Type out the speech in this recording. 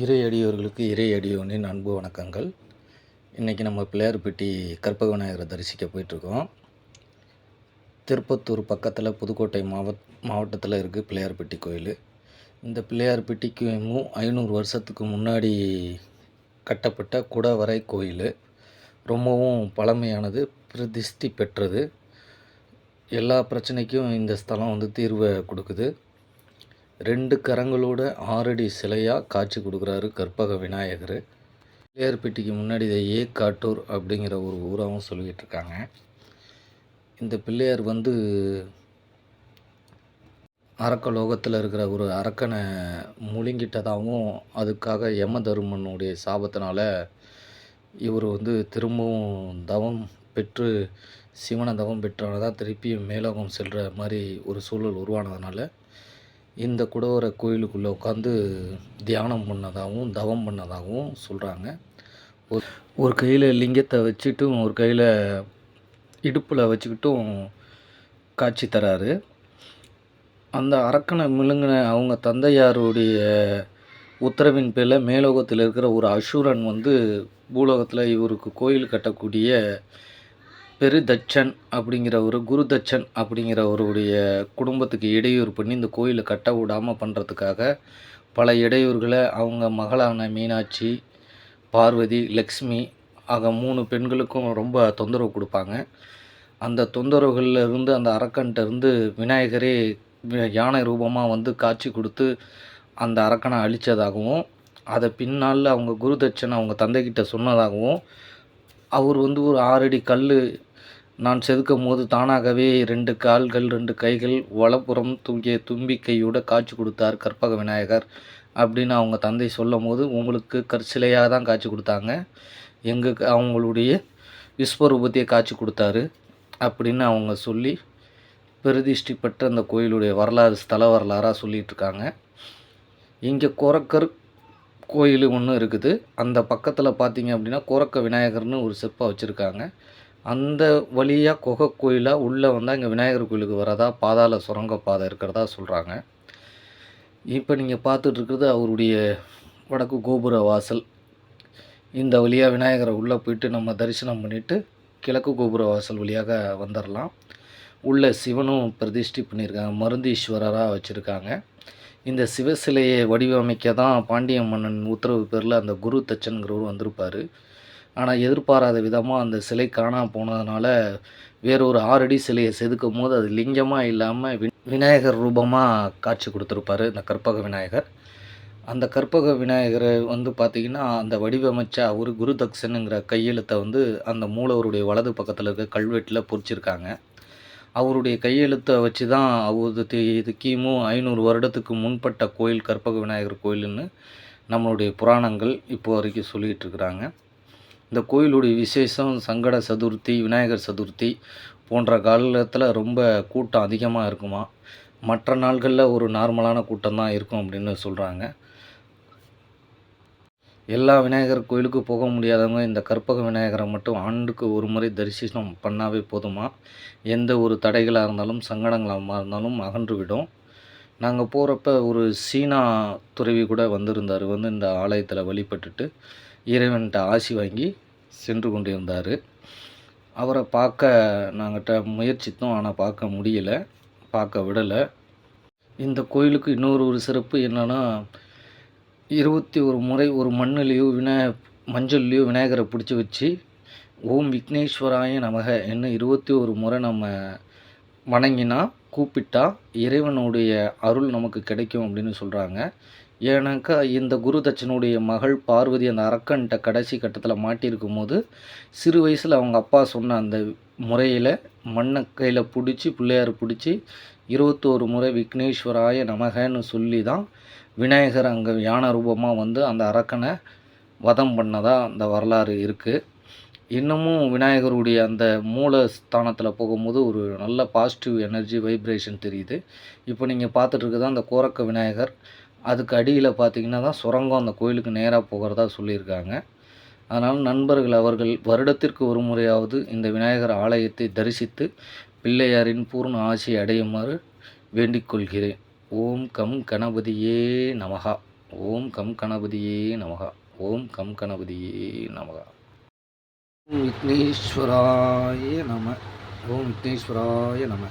இறையடியோர்களுக்கு இறையடியோனின் அன்பு வணக்கங்கள். இன்றைக்கி நம்ம பிள்ளையார்பட்டி கற்பக விநாயகரை தரிசிக்க போயிட்டுருக்கோம். திருப்பத்தூர் பக்கத்தில் புதுக்கோட்டை மாவட் மாவட்டத்தில் இருக்குது பிள்ளையார்பட்டி கோயில். இந்த பிள்ளையார்பட்டிக்கு மு ஐநூறு வருஷத்துக்கு முன்னாடி கட்டப்பட்ட குடவரை கோயில். ரொம்பவும் பழமையானது பிரதிஷ்டி பெற்றது. எல்லா பிரச்சனைக்கும் இந்த ஸ்தலம் வந்து தீர்வை கொடுக்குது. ரெண்டு கரங்களோட ஆறடி சிலையாக காட்சி கொடுக்குறாரு கற்பக விநாயகர். பிள்ளையார்பட்டிக்கு முன்னாடி இதை ஏ காட்டூர் அப்படிங்கிற ஒரு ஊராகவும் சொல்லிக்கிட்டு இருக்காங்க. இந்த பிள்ளையார் வந்து அரக்க லோகத்தில் இருக்கிற ஒரு அரக்கனை முழுங்கிட்டதாகவும் அதுக்காக யம தருமனுடைய சாபத்தினால இவர் வந்து திரும்பவும் தவம் பெற்று சிவனை தவம் பெற்றானதான் திருப்பியும் மேலோகம் செல்கிற மாதிரி ஒரு சூழல் உருவானதுனால இந்த குடவர கோயிலுக்குள்ளே உட்காந்து தியானம் பண்ணதாகவும் தவம் பண்ணதாகவும் சொல்கிறாங்க ஒரு ஒரு கையில் லிங்கத்தை வச்சுட்டும் ஒரு கையில் இடுப்பில் வச்சுக்கிட்டும் காட்சி தராரு. அந்த அரக்கனை மிழுங்கின அவங்க தந்தையாருடைய உத்தரவின் பேரில் மேலோகத்தில் இருக்கிற ஒரு அசுரன் வந்து பூலோகத்தில் இவருக்கு கோயில் கட்டக்கூடிய பெருதச்சன் அப்படிங்கிற ஒரு குருதச்சன் அப்படிங்கிற ஒருடைய குடும்பத்துக்கு இடையூறு பண்ணி இந்த கோயிலை கட்ட விடாமல் பண்ணுறதுக்காக பல இடையூறுகளை அவங்க மகளான மீனாட்சி பார்வதி லக்ஷ்மி ஆக மூணு பெண்களுக்கும் ரொம்ப தொந்தரவு கொடுப்பாங்க. அந்த தொந்தரவுகளில் இருந்து அந்த அரக்கன்ட்ட இருந்து விநாயகரே யானை ரூபமாக வந்து காட்சி கொடுத்து அந்த அரக்கனை அழித்ததாகவும் அதை பின்னால் அவங்க குருதட்சன் அவங்க தந்தைக்கிட்ட சொன்னதாகவும் அவர் வந்து ஒரு ஆறடி கல் நான் செதுக்கும் போது தானாகவே ரெண்டு கால்கள் ரெண்டு கைகள் வலப்புறம் தூங்கிய தும்பிக்கையோட காட்சி கொடுத்தார் கற்பக விநாயகர் அப்படின்னு அவங்க தந்தை சொல்லும் போது உங்களுக்கு கற்சிலையாக தான் காட்சி கொடுத்தாங்க. எங்களுக்கு அவங்களுடைய விஸ்வரூபத்தையே காட்சி கொடுத்தாரு அப்படின்னு அவங்க சொல்லி பிரதிஷ்டி பெற்ற அந்த கோயிலுடைய வரலாறு ஸ்தல வரலாறாக சொல்லிகிட்ருக்காங்க இங்கே குரக்கர் கோயில் ஒன்று இருக்குது. அந்த பக்கத்தில் பார்த்தீங்க அப்படின்னா குரக்க விநாயகர்னு ஒரு சிற்பம் வச்சுருக்காங்க. அந்த வழியாக குகை கோயிலாக உள்ளே வந்தால் இங்கே விநாயகர் கோயிலுக்கு வரதா பாதாள சுரங்க பாதை இருக்கிறதா சொல்கிறாங்க இப்போ நீங்கள் பார்த்துட்டு இருக்கிறது அவருடைய வடக்கு கோபுர வாசல். இந்த வழியாக விநாயகரை உள்ளே போயிட்டு நம்ம தரிசனம் பண்ணிவிட்டு கிழக்கு கோபுர வாசல் வழியாக வந்துடலாம் உள்ளே சிவனும் பிரதிஷ்டி பண்ணியிருக்காங்க. மருந்தீஸ்வரராக வச்சுருக்காங்க. இந்த சிவ சிலையை வடிவமைக்க தான் பாண்டிய மன்னன் உத்தரவு பேரில் அந்த குரு தச்சன்கிறவர் வந்திருப்பார். ஆனால் எதிர்பாராத விதமாக அந்த சிலை காணாம போனதுனால வேறொரு ஆறடி சிலையை செதுக்கும் போது அது லிங்கமாக இல்லாமல் விநாயகர் ரூபமாக காட்சி கொடுத்துருப்பாரு இந்த கற்பக விநாயகர். அந்த கற்பக விநாயகரை வந்து பார்த்திங்கன்னா அந்த வடிவமைச்ச அவர் குரு தக்ஷனுங்கிற கையெழுத்தை வந்து அந்த மூலவருடைய வலது பக்கத்தில் இருக்க கல்வெட்டில் பொறிச்சிருக்காங்க. அவருடைய கையெழுத்தை வச்சு தான் அவரது இது கிமு ஐநூறு வருடத்துக்கு முன்பட்ட கோயில் கற்பக விநாயகர் கோயில்னு நம்மளுடைய புராணங்கள் இப்போ வரைக்கும் சொல்லிகிட்டு இருக்கிறாங்க. இந்த கோயிலுடைய விசேஷம் சங்கட சதுர்த்தி விநாயகர் சதுர்த்தி போன்ற காலத்தில் ரொம்ப கூட்டம் அதிகமாக இருக்குமா? மற்ற நாள்களில் ஒரு நார்மலான கூட்டம் தான் இருக்கும் அப்படின்னு சொல்கிறாங்க எல்லா விநாயகர் கோயிலுக்கும் போக முடியாதவங்க இந்த கற்பக விநாயகரை மட்டும் ஆண்டுக்கு ஒரு முறை தரிசனம் பண்ணாவே போதுமா? எந்த ஒரு தடைகளாக இருந்தாலும் சங்கடங்களாக இருந்தாலும் அகன்றுவிடும். நாங்கள் போகிறப்ப ஒரு சீனா துறவி கூட வந்திருந்தார் வந்து இந்த ஆலயத்தில் வழிபட்டுட்டு. இறைவன்கிட்ட ஆசி வாங்கி சென்று கொண்டிருந்தார். அவரை பார்க்க நாங்கள்கிட்ட முயற்சித்தோம். ஆனால் பார்க்க முடியல. பார்க்க விடலை. இந்த கோயிலுக்கு இன்னொரு ஒரு சிறப்பு என்னென்னா இருபத்தி ஒரு முறை ஒரு மண்ணுலேயோ வினா மஞ்சள்லேயோ விநாயகரை பிடிச்சி வச்சு ஓம் விக்னேஸ்வராய நமக என்ன இருபத்தி ஒரு முறை நம்ம வணங்கினா கூப்பிட்டா இறைவனுடைய அருள் நமக்கு கிடைக்கும் அப்படின்னு சொல்கிறாங்க ஏன்னாக்கா இந்த குரு தட்சனுடைய மகள் பார்வதி அந்த அரக்கன்ட்ட கடைசி கட்டத்தில் மாட்டியிருக்கும் போது சிறு வயசில் அவங்க அப்பா சொன்ன அந்த முறையில் மண்ணை கையில் பிடிச்சி பிள்ளையார் பிடிச்சி இருபத்தோரு முறை விக்னேஸ்வராய நமகன்னு சொல்லி தான் விநாயகர் அங்கே யானை ரூபமாக வந்து அந்த அரக்கனை வதம் பண்ணதாக அந்த வரலாறு இருக்குது இன்னமும் விநாயகருடைய அந்த மூல ஸ்தானத்தில் போகும்போது ஒரு நல்ல பாசிட்டிவ் எனர்ஜி வைப்ரேஷன் தெரியுது. இப்போ நீங்கள் பார்த்துட்டு அந்த கோரக்க விநாயகர் அதுக்கு அடியில் பார்த்தீங்கன்னா தான் சுரங்கம் அந்த கோயிலுக்கு நேராக போகிறதா சொல்லியிருக்காங்க. அதனால் நண்பர்கள் அவர்கள் வருடத்திற்கு ஒரு முறையாவது இந்த விநாயகர் ஆலயத்தை தரிசித்து பிள்ளையாரின் பூர்ண ஆசி அடையுமாறு வேண்டிக் கொள்கிறேன். ஓம் கம் கணபதியே நமகா. ஓம் கம் கணபதியே நமகா. ஓம் கம் கணபதியே நமகா. ஓம் விக்னேஸ்வராய நம. ஓம் விக்னேஸ்வராய நம.